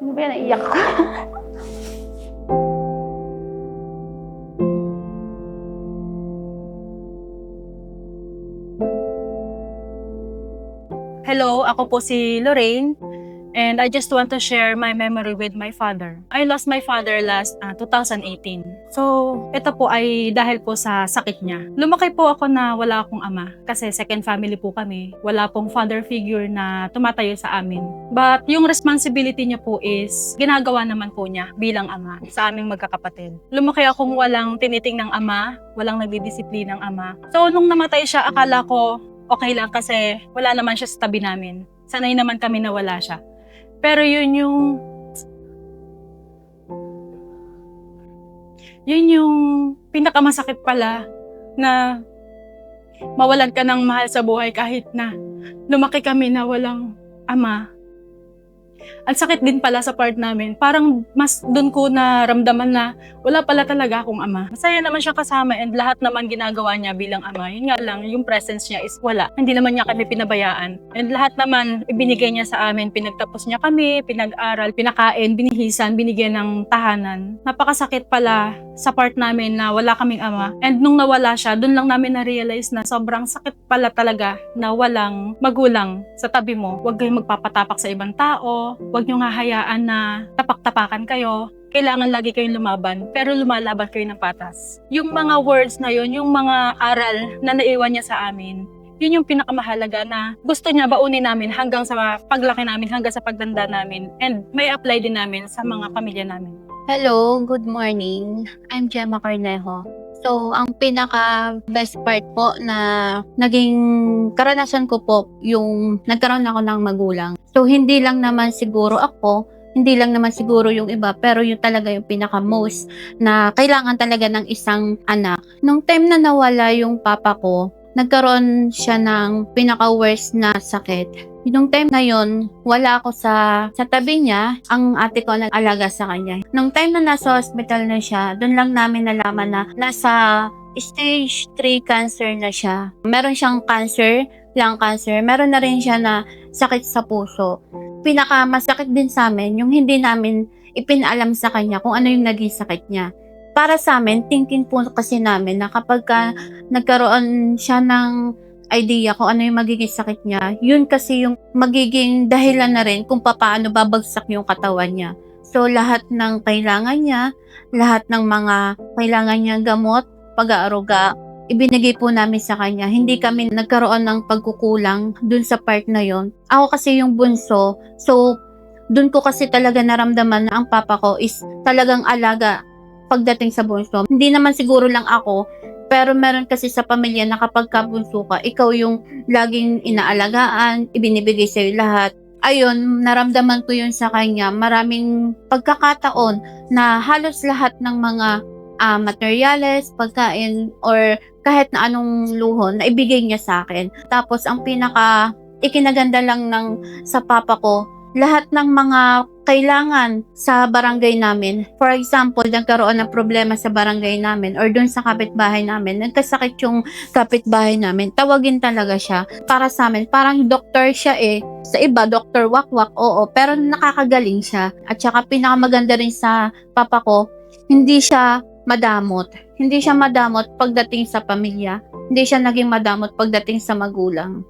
Ano ba yan? Naiyak ko. Hello, ako po si Lorraine and I just want to share my memory with my father. I lost my father last ah, 2018. So, ito po ay dahil po sa sakit niya. Lumaki po ako na wala akong ama kasi second family po kami. Wala pong father figure na tumatayo sa amin. But yung responsibility niya po is ginagawa naman po niya bilang ama sa aming magkakapatid. Lumaki akong walang tiniting ng ama, walang nagdidisiplin ng ama. So, nung namatay siya, akala ko okay lang kasi wala naman siya sa tabi namin. Sanay naman kami na wala siya. Pero yun yung... Yun yung pinakamasakit pala na mawalan ka ng mahal sa buhay kahit na lumaki kami na walang ama. Ang sakit din pala sa part namin. Parang mas doon ko naramdaman na wala pala talaga akong ama. Masaya naman siya kasama and lahat naman ginagawa niya bilang ama. Yun nga lang, yung presence niya is wala. Hindi naman niya kami pinabayaan. And lahat naman ibinigay niya sa amin. Pinagtapos niya kami, pinag-aral, pinakain, binihisan, binigyan ng tahanan. Napakasakit pala sa part namin na wala kaming ama. And nung nawala siya, doon lang namin na-realize na sobrang sakit pala talaga na walang magulang sa tabi mo. Huwag kayong magpapatapak sa ibang tao. Huwag niyong hahayaan na tapak-tapakan kayo kailangan lagi kayong lumaban, pero lumalaban kayo ng patas. Yung mga words na yun, yung mga aral na naiwan niya sa amin, yun yung pinakamahalaga na gusto niya baunin namin hanggang sa paglaki namin, hanggang sa pagtanda namin, and may apply din namin sa mga pamilya namin. Hello, good morning. I'm Gemma Cornejo. So, ang pinaka best part po na naging karanasan ko po yung nagkaroon ako ng magulang. So, hindi lang naman siguro ako, hindi lang naman siguro yung iba, pero yung talaga yung pinaka most na kailangan talaga ng isang anak. Nung time na nawala yung papa ko, nagkaroon siya ng pinaka worst na sakit. Nung time na yon, wala ako sa sa tabi niya. Ang ate ko nag-alaga sa kanya. Nung time na nasa hospital na siya, doon lang namin nalaman na nasa stage 3 cancer na siya. Meron siyang cancer, lung cancer. Meron na rin siya na sakit sa puso. Pinaka masakit din sa amin yung hindi namin ipinalam sa kanya kung ano yung naging sakit niya. Para sa amin, thinking po kasi namin na kapag ka nagkaroon siya ng idea kung ano yung magiging sakit niya, yun kasi yung magiging dahilan na rin kung paano babagsak yung katawan niya. So, lahat ng kailangan niya, lahat ng mga kailangan niya gamot, pag-aaruga, ibinigay po namin sa kanya. Hindi kami nagkaroon ng pagkukulang dun sa part na yon. Ako kasi yung bunso, so dun ko kasi talaga naramdaman na ang papa ko is talagang alaga pagdating sa bunso. Hindi naman siguro lang ako, pero meron kasi sa pamilya na kapag kabunso ka, ikaw yung laging inaalagaan, ibinibigay sa'yo lahat. Ayun, naramdaman ko yun sa kanya. Maraming pagkakataon na halos lahat ng mga ah, materyales, pagkain, or kahit na anong luho na ibigay niya sa akin. Tapos ang pinaka ikinaganda lang ng sa papa ko, lahat ng mga kailangan sa barangay namin. For example, nagkaroon ng problema sa barangay namin or dun sa kapitbahay namin, nagkasakit yung kapitbahay namin, tawagin talaga siya. Para sa amin, parang doktor siya eh. Sa iba, doktor wakwak, oo, pero nakakagaling siya. At saka pinakamaganda rin sa papa ko, hindi siya madamot. Hindi siya madamot pagdating sa pamilya. Hindi siya naging madamot pagdating sa magulang.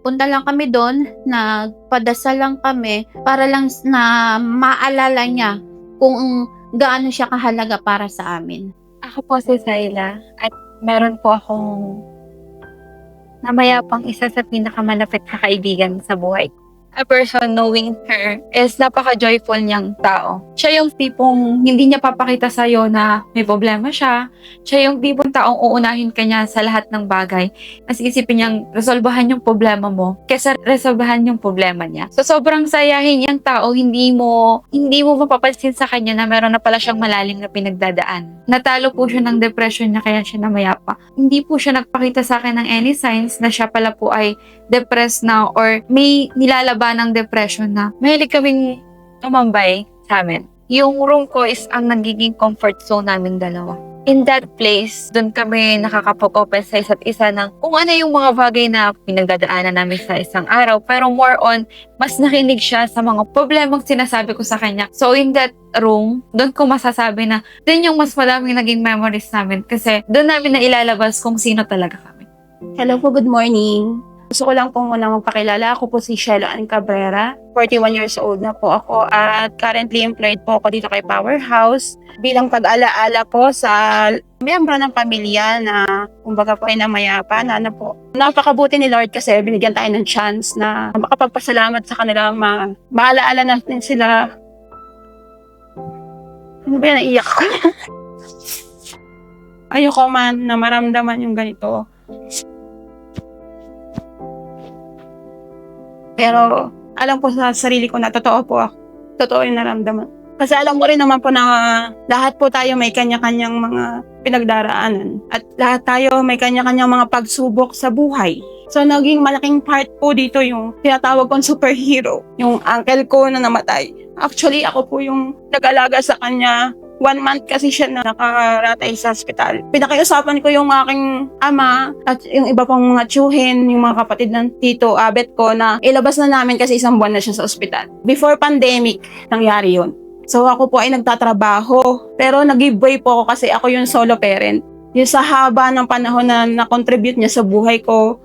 Nagpunta lang kami doon, nagpadasal lang kami para lang na maalala niya kung gaano siya kahalaga para sa amin. Ako po si Zayla at meron po akong namayapang isa sa pinakamalapit na kaibigan sa buhay ko. A person knowing her is napaka-joyful niyang tao. Siya yung tipong hindi niya papakita sa'yo na may problema siya. Siya yung tipong taong uunahin ka niya sa lahat ng bagay. Mas isipin niyang resolbahan yung problema mo kesa resolbahan yung problema niya. So sobrang sayahin niyang tao, hindi mo hindi mo mapapansin sa kanya na meron na pala siyang malalim na pinagdadaan. Natalo po siya ng depression niya kaya siya namayapa. Hindi po siya nagpakita sa akin ng any signs na siya pala po ay depressed na or may nilalaban ng depression na mahilig kaming tumambay sa amin. Yung room ko is ang nagiging comfort zone namin dalawa. in that place, doon kami nakakapag-open sa isa't isa ng kung ano yung mga bagay na pinagdadaanan namin sa isang araw. Pero more on, mas nakinig siya sa mga problemang sinasabi ko sa kanya. So in that room, doon ko masasabi na doon yung mas madaming naging memories namin kasi doon namin na ilalabas kung sino talaga kami. Hello po, good morning. Gusto ko lang po muna magpakilala. Ako po si Shelo Ann Cabrera. 41 years old na po ako at currently employed po ako dito kay Powerhouse bilang pag-alaala po sa miyembro ng pamilya na kumbaga po ay namayapan. Ano po. Napakabuti ni Lord kasi binigyan tayo ng chance na makapagpasalamat sa kanila. Ma maalaala natin sila. Ano ba yan? Naiyak ko. Ayoko man na maramdaman yung ganito. Pero alam ko sa sarili ko na totoo po ako. Totoo yung naramdaman. Kasi alam mo rin naman po na lahat po tayo may kanya-kanyang mga pinagdaraanan. At lahat tayo may kanya-kanyang mga pagsubok sa buhay. So, naging malaking part po dito yung tinatawag kong superhero. Yung uncle ko na namatay. Actually, ako po yung nag-alaga sa kanya one month kasi siya na nakaratay sa hospital. Pinakiusapan ko yung aking ama at yung iba pang mga tsuhin, yung mga kapatid ng tito, abet ko na ilabas na namin kasi isang buwan na siya sa ospital. Before pandemic, nangyari yun. So ako po ay nagtatrabaho, pero nag-give way po ako kasi ako yung solo parent. Yung sa haba ng panahon na na-contribute niya sa buhay ko,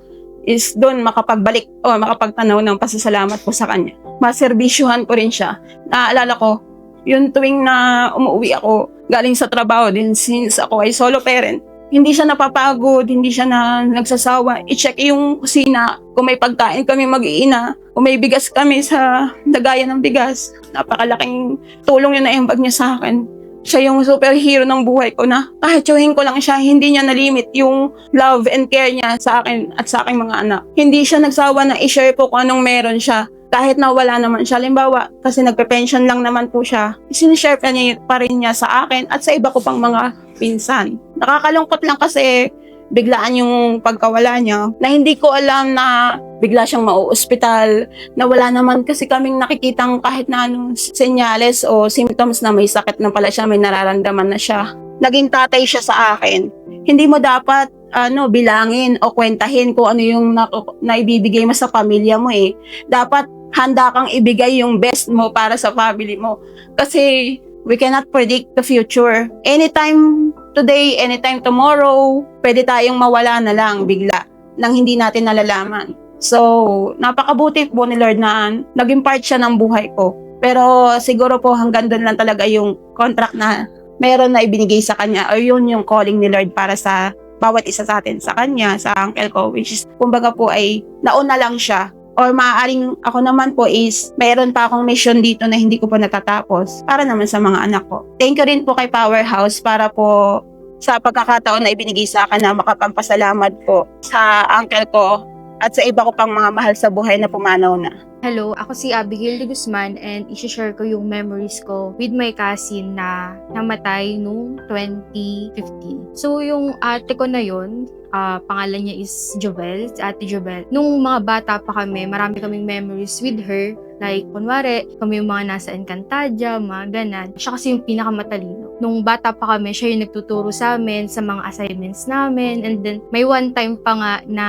is doon makapagbalik o makapagtanaw ng pasasalamat po sa kanya. Maserbisyuhan ko rin siya. Naaalala ko, yung tuwing na umuwi ako galing sa trabaho din since ako ay solo parent, hindi siya napapagod, hindi siya na nagsasawa. I-check yung kusina kung may pagkain kami mag-iina, kung may bigas kami sa dagayan ng bigas. Napakalaking tulong yun na imbag niya sa akin. Siya yung superhero ng buhay ko na kahit tsuhin ko lang siya, hindi niya nalimit yung love and care niya sa akin at sa aking mga anak. Hindi siya nagsawa na i-share ko kung anong meron siya kahit na wala naman siya. Limbawa, kasi nagpe-pension lang naman po siya, sinishare pa, niya, pa rin niya sa akin at sa iba ko pang mga pinsan. Nakakalungkot lang kasi biglaan yung pagkawala niya na hindi ko alam na bigla siyang mauospital na wala naman kasi kaming nakikitang kahit na anong senyales o symptoms na may sakit na pala siya, may nararamdaman na siya. Naging tatay siya sa akin. Hindi mo dapat ano bilangin o kwentahin kung ano yung na, naibibigay mo sa pamilya mo eh. Dapat handa kang ibigay yung best mo para sa family mo. Kasi we cannot predict the future. Anytime today, anytime tomorrow, pwede tayong mawala na lang bigla nang hindi natin nalalaman. So, napakabuti po ni Lord na naging part siya ng buhay ko. Pero siguro po hanggang doon lang talaga yung contract na meron na ibinigay sa kanya o yun yung calling ni Lord para sa bawat isa sa atin, sa kanya, sa uncle ko, which is, kumbaga po ay nauna lang siya. Or maaaring ako naman po is mayroon pa akong mission dito na hindi ko po natatapos. Para naman sa mga anak ko. Thank you rin po kay Powerhouse para po sa pagkakataon na ibinigay sa akin na makapampasalamat po sa uncle ko at sa iba ko pang mga mahal sa buhay na pumanaw na. Hello, ako si Abigail de Guzman and isi-share ko yung memories ko with my cousin na namatay noong 2015. So, yung ate ko na yon ah, pangalan niya is Jovel, si ate Jovel. Nung mga bata pa kami, marami kaming memories with her. Like, kunwari, kami yung mga nasa Encantadia, mga ganan. Siya kasi yung pinakamatalino. Nung bata pa kami, siya yung nagtuturo sa amin sa mga assignments namin. And then, may one time pa nga na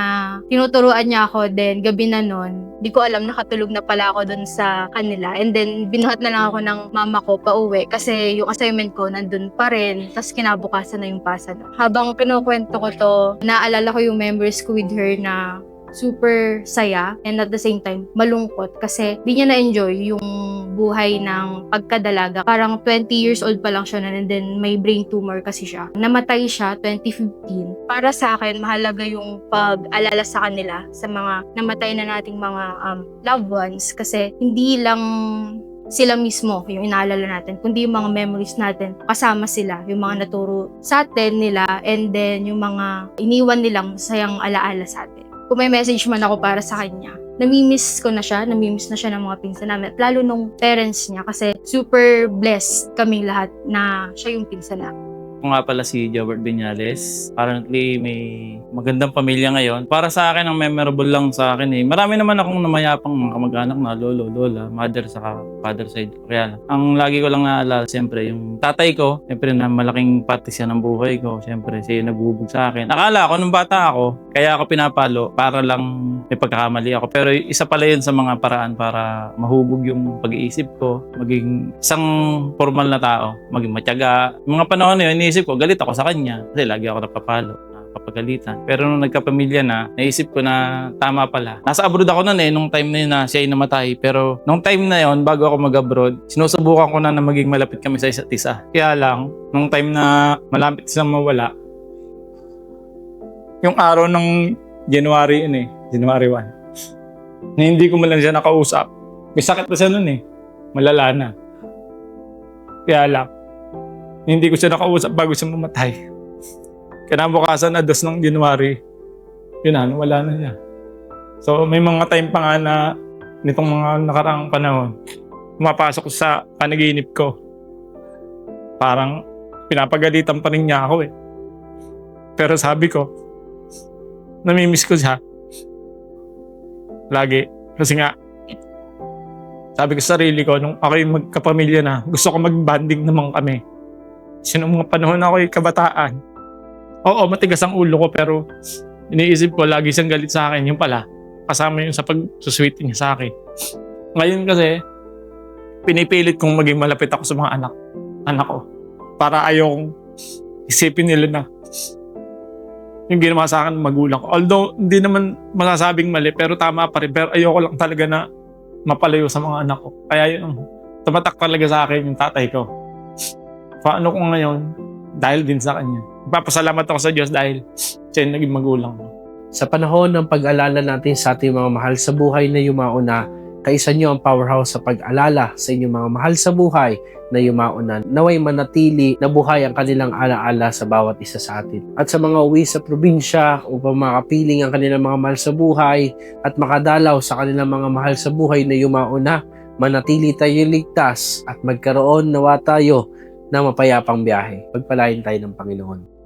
tinuturuan niya ako. Then, gabi na nun, di ko alam, nakatulog na pala ako dun sa kanila. And then, binuhat na lang ako ng mama ko pa uwi kasi yung assignment ko nandun pa rin. Tapos, kinabukasan na yung pasa. Habang kinukwento ko to, naalala ko yung memories ko with her na super saya and at the same time malungkot kasi di niya na-enjoy yung buhay ng pagkadalaga. Parang 20 years old pa lang siya na and then may brain tumor kasi siya. Namatay siya 2015. Para sa akin, mahalaga yung pag-alala sa kanila sa mga namatay na nating mga um, loved ones kasi hindi lang sila mismo yung inaalala natin, kundi yung mga memories natin, kasama sila, yung mga naturo sa atin nila, and then yung mga iniwan nilang sayang alaala sa atin kung may message man ako para sa kanya, namimiss ko na siya, namimiss na siya ng mga pinsan namin. Lalo nung parents niya kasi super blessed kaming lahat na siya yung pinsan namin. Ako nga pala si Jobert Viñales. Currently, may magandang pamilya ngayon. Para sa akin, ang memorable lang sa akin eh. Marami naman akong namayapang mga kamag-anak na lolo, lola, mother, saka father side. Kaya ang lagi ko lang naalala, siyempre, yung tatay ko, siyempre na malaking parte siya ng buhay ko. Siyempre, siya yung nagbubog sa akin. Akala ko, nung bata ako, kaya ako pinapalo para lang may pagkakamali ako. Pero isa pala yun sa mga paraan para mahubog yung pag-iisip ko, maging isang formal na tao, maging matyaga. Mga panahon na yun, iniisip ko, galit ako sa kanya kasi lagi ako napapalo napapagalitan. Pero nung nagkapamilya na, naisip ko na tama pala. Nasa abroad ako noon eh, nung time na yun na siya ay namatay. Pero nung time na yun, bago ako mag-abroad, sinusubukan ko na na maging malapit kami sa isa't isa. Kaya lang, nung time na malapit siyang mawala, yung araw ng January yun eh, January 1, na hindi ko man lang siya nakausap. May sakit pa siya nun eh. Malala na. Kaya lang, hindi ko siya nakausap bago siya mamatay. Kinabukasan na dos ng January, yun na, wala na siya. So may mga time pa nga na nitong mga nakaraang panahon, pumapasok sa panaginip ko. Parang pinapagalitan pa rin niya ako eh. Pero sabi ko, namimiss ko siya. Lagi. Kasi nga, sabi ko sa sarili ko, nung ako yung magkapamilya na, gusto ko mag-banding naman kami. Kasi nung mga panahon ako yung kabataan, oo, matigas ang ulo ko, pero iniisip ko, lagi siyang galit sa akin. Yung pala, kasama yun sa pagsuswerte niya sa akin. Ngayon kasi, pinipilit kong maging malapit ako sa mga anak, anak ko. Para ayong isipin nila na yung ginawa sa akin ng magulang ko. Although, hindi naman masasabing mali, pero tama pa rin. Pero ayoko lang talaga na mapalayo sa mga anak ko. Kaya yun, tumatak talaga sa akin yung tatay ko. Paano ko ngayon, dahil din sa kanya. Papasalamat ako sa Diyos dahil siya yung naging magulang ko. Sa panahon ng pag-alala natin sa ating mga mahal sa buhay na yumauna, kaisa nyo ang powerhouse sa pag-alala sa inyong mga mahal sa buhay na yumauna. Naway manatili na buhay ang kanilang alaala sa bawat isa sa atin. At sa mga uwi sa probinsya upang makapiling ang kanilang mga mahal sa buhay at makadalaw sa kanilang mga mahal sa buhay na yumauna, manatili tayo ligtas at magkaroon nawa tayo ng mapayapang biyahe. Pagpalain tayo ng Panginoon.